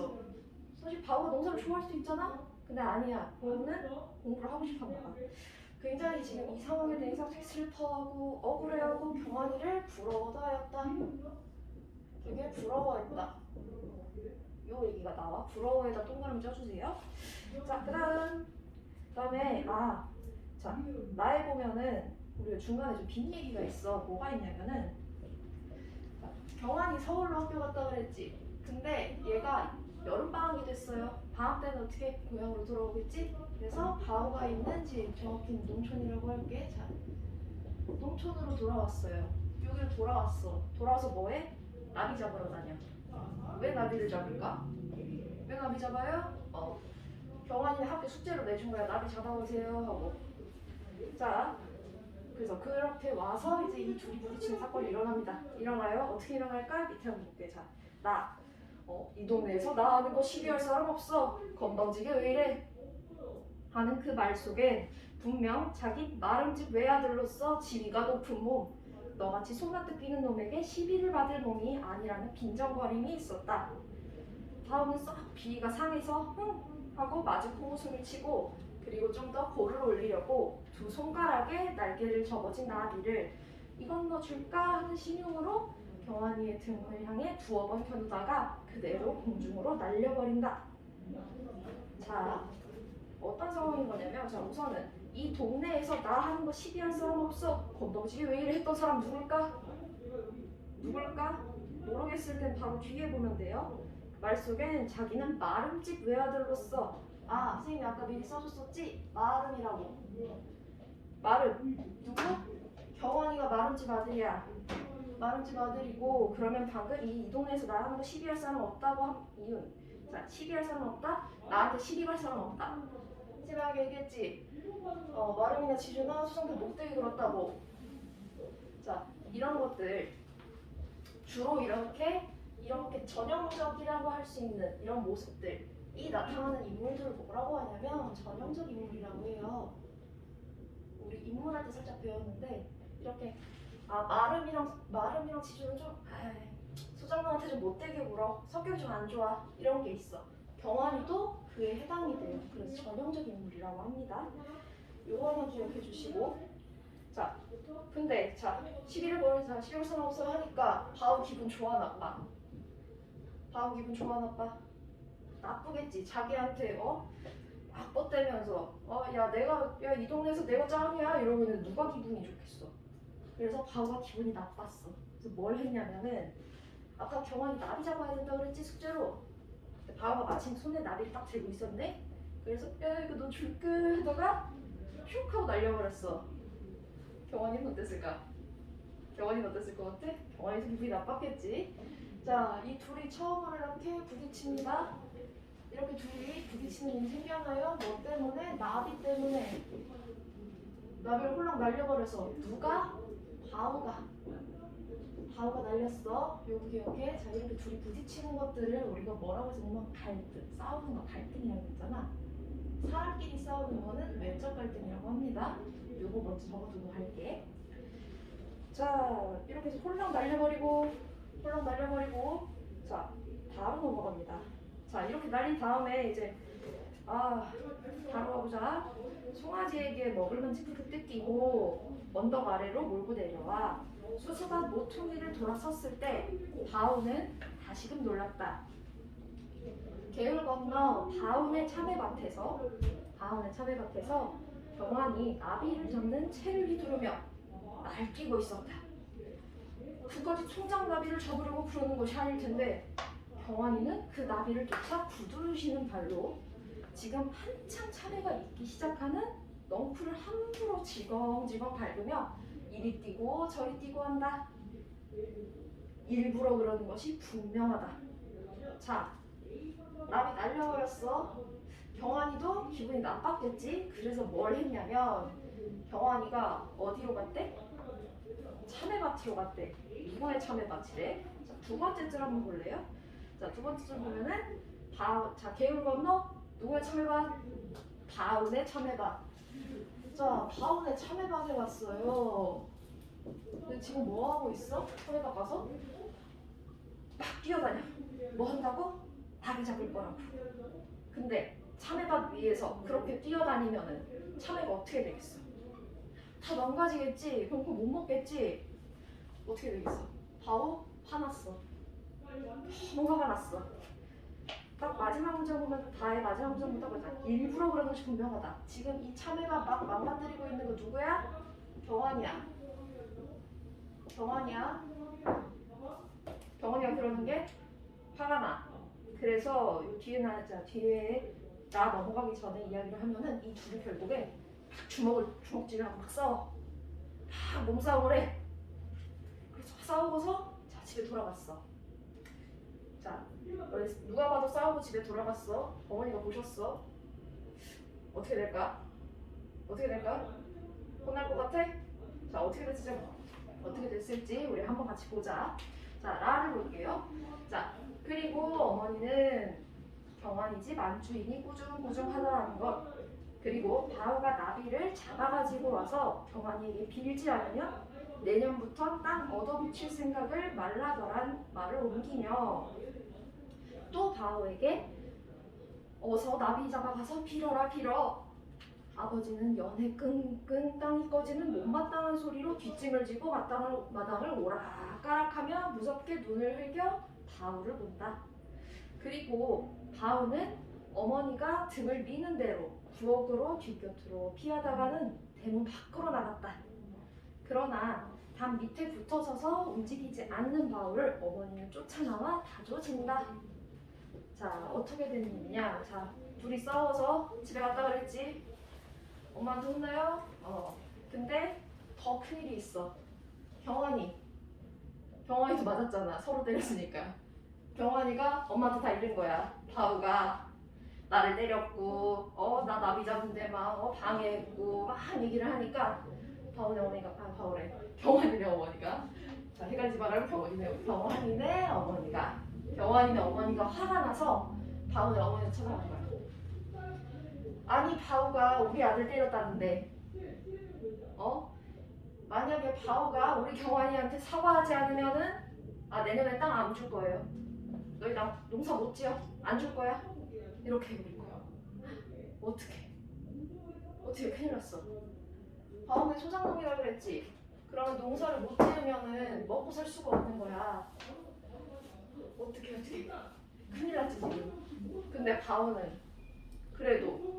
있어. 사실 바보가 농사를 좋아할 수도 있잖아. 근데 아니야. 바보는 공부를 하고 싶었나 봐. 굉장히 지금 이 상황에 대해서 되게 슬퍼하고 억울해하고 경환이를 부러워하였다. 되게 부러워했다. 요 얘기가 나와. 부러워에다 동그라미 쪄주세요. 자, 그 다음. 그 다음에, 아, 자, 나에 보면은, 우리가 중간에 좀 빈 얘기가 있어. 뭐가 있냐면은, 자, 경환이 서울로 학교 갔다 그랬지. 근데 얘가 여름방학이 됐어요. 방학 때는 어떻게 고향으로 돌아오겠지? 그래서 바오가 있는 집, 정확히는 농촌이라고 할게. 자, 농촌으로 돌아왔어요. 여기로 돌아왔어. 돌아와서 뭐해? 나비 잡으러 다녀. 왜 나비를 잡을까? 왜 나비 잡아요? 어, 경환이 학교 숙제로 내준 거야. 나비 잡아오세요 하고. 자, 그래서 그렇게 와서 이제 이 둘이 부딪히는 사건이 일어납니다. 일어나요? 어떻게 일어날까? 밑에 한번 볼게. 자, 나. 어, 이 동네에서 나 아는 거 시비할 사람 없어. 건방지게 왜 이래? 하는 그 말 속엔 분명 자기 마름집 외아들로서 지위가 높은 몸, 너같이 손가락 끼는 놈에게 시비를 받을 몸이 아니라는 빈정거림이 있었다. 다음은 썩 비위가 상해서 흥 하고 마주 코웃음을 치고 그리고 좀 더 고를 올리려고 두 손가락에 날개를 접어진 나비를 이건 너 줄까 하는 신용으로 경환이의 등을 향해 두어 번 겨누다가 그대로 공중으로 날려버린다. 자, 어떤 상황인 거냐면 자 우선은 이 동네에서 나 하는 거 시비할 사람 없어. 건방지게 왜 이래 했던 사람 누굴까? 누굴까? 모르겠을 땐 바로 뒤에 보면 돼요. 말 속엔 자기는 마름집 외아들로서 아 선생님이 아까 미리 써줬었지? 마름이라고 마름 누구? 경원이가 마름집 아들이야 마름집 아들이고 그러면 방금 이, 이 동네에서 나 하는 거 시비할 사람 없다고 한 이윤 자 시비할 사람 없다? 나한테 시비 걸 사람 없다? 심하게 얘기했지. 어, 마름이나 지주나 수성도 목대기 들었다고. 자 이런 것들. 주로 이렇게 이렇게 전형적이라고 할 수 있는 이런 모습들이 나타나는 인물들을 뭐라고 하냐면 전형적 인물이라고 해요. 우리 인물할 때 살짝 배웠는데 이렇게 아 마름이랑 마름이랑 지주는 좀 소장님한테 좀 못되게 굴어. 성격이 좀 안 좋아. 이런 게 있어. 경환이도 그에 해당이 돼요. 그래서 전형적 인물이라고 합니다. 요거는 기억해 주시고. 자 근데 자 시비를 걸자 시비를 사람 없어 하니까 바우 기분 좋아 나빠. 바우 기분 좋아 나빠. 나쁘겠지. 자기한테 어 막 뻗대면서 어 야 내가 야 이 동네에서 내가 짱이야. 이러면은 누가 기분이 좋겠어 그래서 바우가 기분이 나빴어 그래서 뭘 했냐면은 아까 경환이 나비 잡아야 된다 그랬지 숙제로 바우가 마침 손에 나비를 딱 들고 있었네 그래서 야 이거 너 줄게 하다가 슉 하고 날려버렸어 경환이는 어땠을까? 경환이는 어땠을 것 같아? 경환이도 기분이 나빴겠지. 자, 이 둘이 처음으로 이렇게 부딪힙니다. 이렇게 둘이 부딪히는 일이 생겨나요. 뭐 때문에? 나비 때문에. 나비를 홀랑 날려버려서 누가? 바우가. 바우가 날렸어. 여기 기억해. 자, 이렇게 둘이 부딪히는 것들을 우리가 뭐라고 해서 보면 갈등, 싸우는 거 갈등이라고 했잖아. 사람끼리 싸우는 거는 외적 갈등이라고 합니다. 요거 먼저 적어두고 갈게. 자, 이렇게 해서 홀랑 날려버리고, 홀랑 날려버리고, 자, 바로 넘어갑니다. 자, 이렇게 날린 다음에 이제, 아, 바로 가보자. 송아지에게 먹을 만지 푸르 뜯기고, 언덕 아래로 몰고 내려와. 수수가 모퉁이를 돌아섰을 때, 바우는 다시금 놀랐다. 개울 건너 바운의 참외밭에서, 바운의 참외밭에서 경환이 나비를 잡는 채를 휘두르며 날뛰고 있었다. 그까지 총장 나비를 잡으려고 그러는 것이 아닐 텐데 경환이는 그 나비를 쫓아 구두르시는 발로 지금 한창 참외가 익기 시작하는 넝쿨을 함부로 지렁지렁 밟으며 이리 뛰고 저리 뛰고 한다. 일부러 그러는 것이 분명하다. 자, 나비 날려버렸어. 경환이도 기분이 나빴겠지. 그래서 뭘 했냐면 경환이가 어디로 갔대? 참외밭으로 갔대. 누구의 참외밭이래? 자, 두 번째 줄 한번 볼래요? 자, 두 번째 줄 보면은 바, 자, 개울 건너 누구의 참외밭? 바운의 참외밭. 자, 바운의 참외밭에 왔어요. 근데 지금 뭐 하고 있어? 참외밭 가서 막 뛰어다녀. 뭐 한다고? 닭이 잡을 거라고. 근데 참외밭 위에서 그렇게 뛰어다니면은 참외가 어떻게 되겠어? 다 망가지겠지. 그럼 그거 못 먹겠지. 어떻게 되겠어? 바오 화났어. 너무 화가 났어. 딱 마지막 문장 보면 다의 마지막 문장 보다 보자. 일부러 그런 것이 분명하다. 지금 이 참외가 막 망가뜨리고 있는 거 누구야? 경환이야. 경환이야. 경환이가 그러는 게 화가 나. 그래서 요 뒤에 나자 뒤에 나 넘어가기 전에 이야기를 하면은 이 둘이 결국에 막 주먹을 주먹질하고 막 싸워. 막 몸싸움을 해. 그래서 싸우고서 자 집에 돌아갔어. 자 누가 봐도 싸우고 집에 돌아갔어. 어머니가 보셨어. 어떻게 될까? 어떻게 될까? 혼날 것 같아? 자 어떻게 됐을지 어떻게 됐을지 우리 한번 같이 보자. 자 라를 볼게요. 자 그리고 어머니는 경환이지 만주인이 꾸중꾸중하다라는 것. 그리고 바우가 나비를 잡아가지고 와서 경환이에게 빌지 않으면 내년부터 땅 얻어붙일 생각을 말라더란 말을 옮기며 또 바우에게 어서 나비 잡아가서 빌어라 빌어 아버지는 연애 끙끙 땅이 꺼지는 못마땅한 소리로 뒷짐을 지고 마당을 오락가락하며 무섭게 눈을 흘겨 바우를 본다. 그리고 바우는 어머니가 등을 미는 대로 부엌으로 뒷곁으로 피하다가는 대문 밖으로 나갔다. 그러나 담 밑에 붙어서서 움직이지 않는 바우를 어머니는 쫓아나와 다조진다. 자 어떻게 된 일이냐? 자 둘이 싸워서 집에 갔다 그랬지. 엄마한테 혼나요? 어. 근데 더 큰 일이 있어. 경환이. 경환이도 맞았잖아. 서로 때렸으니까. 경환이가 엄마한테 다 잃은 거야. 바우가 나를 때렸고, 어, 나 나비 잡은 데 막, 어, 방해했고, 막 얘기를 하니까, 바우네 어머니가, 아, 바우래. 경환이네 어머니가. 자, 헷갈리지 말라고 경환이네, 경환이네 어머니가. 경환이네 어머니가 화가 나서 바우네 어머니를 찾아간 거야. 아니, 바우가 우리 아들 때렸다는데, 어? 만약에 바우가 우리 경환이한테 사과하지 않으면은, 아, 내년에 땅 안 줄 거예요. 너희 나 농사 못 지어? 안 줄 거야? 이렇게 해버릴 거야. 어떻게? 어떻게 큰일 났어? 다음에 소장농이라 그랬지. 그러면 농사를 못 지으면은 먹고 살 수가 없는 거야. 어떻게 어떻게? 큰일 났지 지금. 근데 바오는 그래도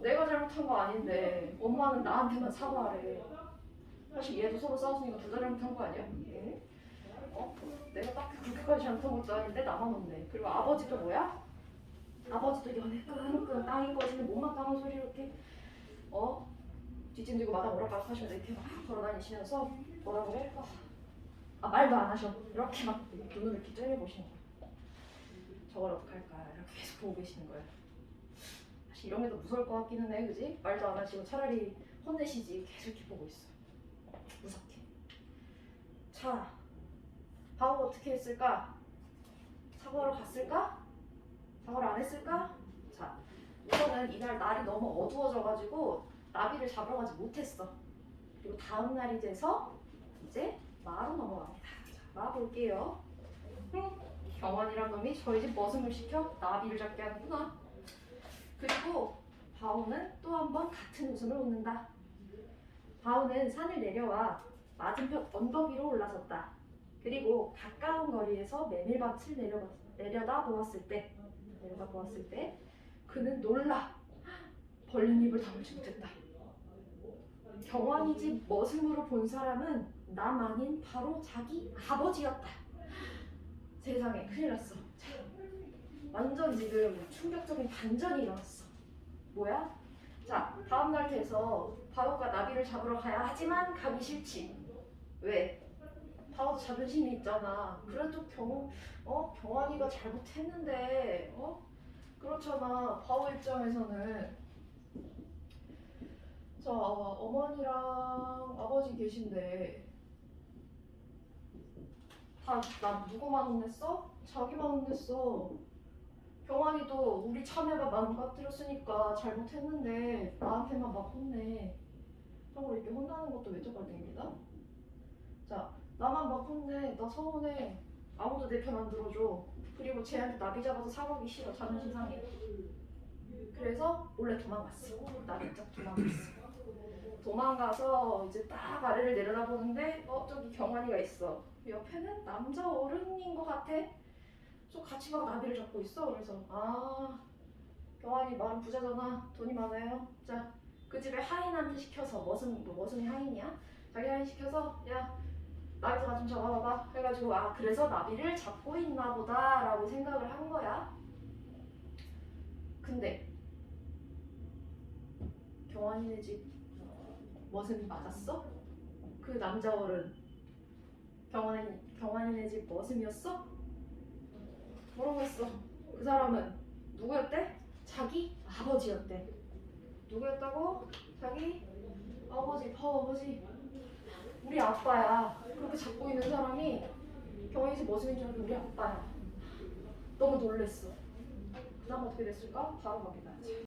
내가 잘못한 거 아닌데 엄마는 나한테만 사과하래. 사실 얘도 서로 싸웠으니까 둘 다 잘못한 거 아니야? 응? 어? 내가 딱 그렇게까지 잘못한 것도 아닌데 나만 없네. 그리고 아버지도 뭐야? 아버지도 연애 끙끙 땅이 꺼지는 못마땅한 소리 이렇게 어 뒷짐지고 마당 오락가락 하시면서 이렇게 막 걸어다니시면서 뭐라고 해? 아, 아, 말도 안 하셔 이렇게 막 눈을 이렇게 째려보시는 거야 저걸 어떡할까 이렇게 계속 보고 계시는 거야 사실 이런 게 더 무서울 것 같기는 해 그지? 말도 안 하시고 차라리 혼내시지 계속 이렇게 보고 있어 무섭게 자 바보가 어떻게 했을까? 사과하러 갔을까? 사과를 안 했을까? 자, 우선은 이날 날이 너무 어두워져가지고 나비를 잡으러 가지 못했어. 그리고 다음 날이 돼서 이제 마로 넘어갑니다. 자, 마 볼게요. 응, 경환이란 놈이 저희 집 머슴을 시켜 나비를 잡게 하는구나. 그리고 바오는 또 한 번 같은 웃음을 웃는다. 바오는 산을 내려와 맞은편 언덕 위로 올라섰다. 그리고 가까운 거리에서 메밀밭을 내려, 내려다 보았을 때 내려다 보았을 때 그는 놀라 벌린 입을 다물지 못했다. 경환이 집 머슴으로 본 사람은 남 아닌 바로 자기 아버지였다. 세상에 큰일 났어. 자, 완전 지금 충격적인 반전이 일어났어. 뭐야? 자, 다음 날 돼서 바오가 나비를 잡으러 가야 하지만 가기 싫지. 왜? 바오 자존심이 있잖아. 그래도 경, 어? 경환이가 잘못했는데, 어? 그렇잖아. 바오 입장에서는. 자, 어머니랑 아버지 계신데, 다, 나 누구만 혼냈어? 자기만 혼냈어. 경환이도 우리 참외가 망가뜨렸으니까 잘못했는데, 나한테만 막 혼내. 참고로 이렇게 혼나는 것도 외적 갈등입니다. 자, 나만 막 혼내. 나 서운해. 아무도 내 편 안 들어줘. 그리고 쟤한테 나비 잡아서 사먹기 싫어 자존심 상해 그래서 몰래 도망갔어. 나비 짝 도망갔어. 도망가서 이제 딱 아래를 내려다보는데 어 저기 경환이가 있어. 옆에는 남자 어른인 것 같아. 좀 같이 막 나비를 잡고 있어. 그래서 아 경환이 말은 부자잖아. 돈이 많아요. 자 그 집에 하인한테 시켜서 머슴 뭐 머슴이 하인이야? 자기 하인 시켜서 야 나비 좀 잡아봐봐. 해가지고 아 그래서 나비를 잡고 있나 보다라고 생각을 한 거야 근데 경환이네 집 머슴이 맞았어? 그 남자 어른 경환이 경환이네 집 머슴이었어? 모르겠어 그 사람은 누구였대? 자기 아버지였대 누구였다고? 자기 아버지 아버지 우리 아빠야 그렇게 잡고 있는 사람이 경환이 집 머슴인 줄 알고 우리 아빠야 너무 놀랬어 그 다음 어떻게 됐을까? 바로 거기 가야지